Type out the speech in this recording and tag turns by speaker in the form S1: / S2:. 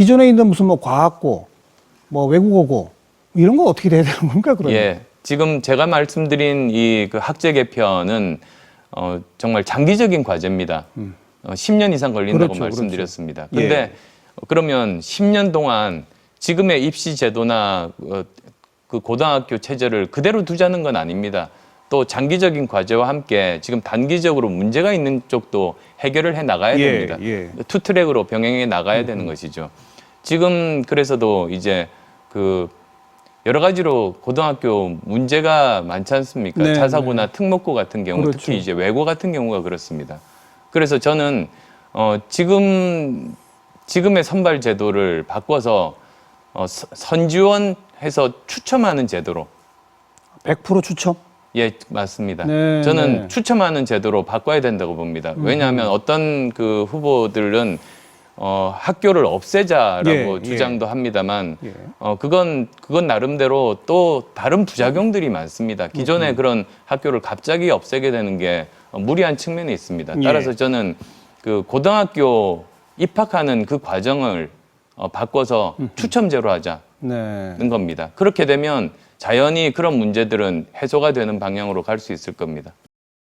S1: 기존에 있는 무슨 뭐 과학고, 뭐 외국어고 이런 거 어떻게 돼야 되는 겁니까 그러면?
S2: 예. 지금 제가 말씀드린 이 그 학제 개편은 어, 정말 장기적인 과제입니다. 어, 10년 이상 걸린다고
S1: 음. 그렇죠,
S2: 말씀드렸습니다.
S1: 그렇죠.
S2: 근데 그러면 10년 동안 지금의 입시 제도나 어, 그 고등학교 체제를 그대로 두자는 건 아닙니다. 또 장기적인 과제와 함께 지금 단기적으로 문제가 있는 쪽도 해결을 해 나가야
S1: 예,
S2: 됩니다.
S1: 예.
S2: 투 트랙으로 병행해 나가야 되는 것이죠. 지금 그래서도 이제 그 여러 가지로 고등학교 문제가 많지 않습니까?
S1: 네,
S2: 자사고나 특목고 같은 경우
S1: 그렇죠.
S2: 특히 이제 외고 같은 경우가 그렇습니다. 그래서 저는 어 지금 지금의 선발 제도를 바꿔서 어 서- 선지원해서 추첨하는 제도로
S1: 100% 추첨?
S2: 예, 맞습니다.
S1: 네,
S2: 저는
S1: 네. 음.
S2: 추첨하는 제도로 바꿔야 된다고 봅니다. 왜냐하면 어떤 그 후보들은 어, 학교를 없애자라고
S1: 예,
S2: 주장도 합니다만
S1: 예.
S2: 어, 그건 그건 나름대로 또 다른 부작용들이 많습니다. 기존의 그런 학교를 갑자기 없애게 되는 게 어, 무리한 측면이 있습니다.
S1: 예.
S2: 따라서 저는 그 고등학교 입학하는 그 과정을 어, 바꿔서 추첨제로 하자.
S1: 네.
S2: 는 겁니다. 그렇게 되면 자연히 그런 문제들은 해소가 되는 방향으로 갈 수 있을 겁니다.